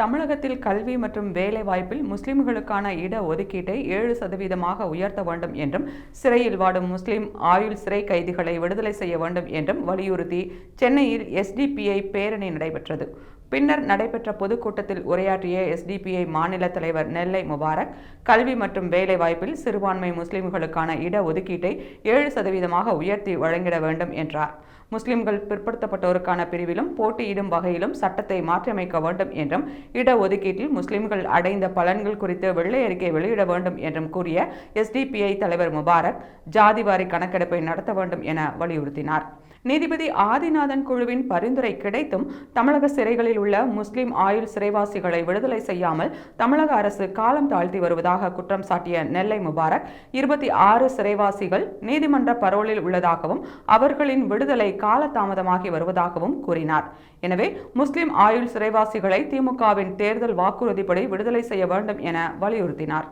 தமிழகத்தில் கல்வி மற்றும் வேலை வாய்ப்பில் முஸ்லிம்களுக்கான இட ஒதுக்கீட்டை ஏழு சதவீதமாக உயர்த்த வேண்டும் என்றும் சிறையில் வாடும் முஸ்லிம் ஆயுள் சிறை கைதிகளை விடுதலை செய்ய வேண்டும் என்றும் வலியுறுத்தி சென்னையில் எஸ்டிபிஐ பேரணி நடைபெற்றது. பின்னர் நடைபெற்ற பொதுக்கூட்டத்தில் உரையாற்றிய எஸ்டிபிஐ மாநில தலைவர் நெல்லை முபாரக் கல்வி மற்றும் வேலை வாய்ப்பில் சிறுபான்மை முஸ்லிம்களுக்கான இட ஒதுக்கீட்டை ஏழு சதவீதமாக உயர்த்தி வழங்கிட வேண்டும் என்றார். முஸ்லிம்கள் பிற்படுத்தப்பட்டோருக்கான பிரிவிலும் போட்டியிடும் வகையிலும் சட்டத்தை மாற்றியமைக்க வேண்டும் என்றும் இடஒதுக்கீட்டில் முஸ்லிம்கள் அடைந்த பலன்கள் குறித்து வெள்ளை அறிக்கை வெளியிட வேண்டும் என்றும் கூறிய எஸ்டிபிஐ தலைவர் முபாரக் ஜாதிவாரி கணக்கெடுப்பை நடத்த வேண்டும் என வலியுறுத்தினார். நீதிபதி ஆதிநாதன் குழுவின் பரிந்துரை கிடைத்தும் தமிழக சிறைகளில் சிறையில் உள்ள முஸ்லிம் ஆயுள் சிறைவாசிகளை விடுதலை செய்யாமல் தமிழக அரசு காலம் தாழ்த்தி வருவதாக குற்றம் சாட்டிய நெல்லை முபாரக் இருபத்தி ஆறு சிறைவாசிகள் நீதிமன்ற பரோலில் உள்ளதாகவும் அவர்களின் விடுதலை காலதாமதமாகி வருவதாகவும் கூறினார். எனவே முஸ்லிம் ஆயுள் சிறைவாசிகளை திமுகவின் தேர்தல் வாக்குறுதிப்படி விடுதலை செய்ய வேண்டும் என வலியுறுத்தினார்.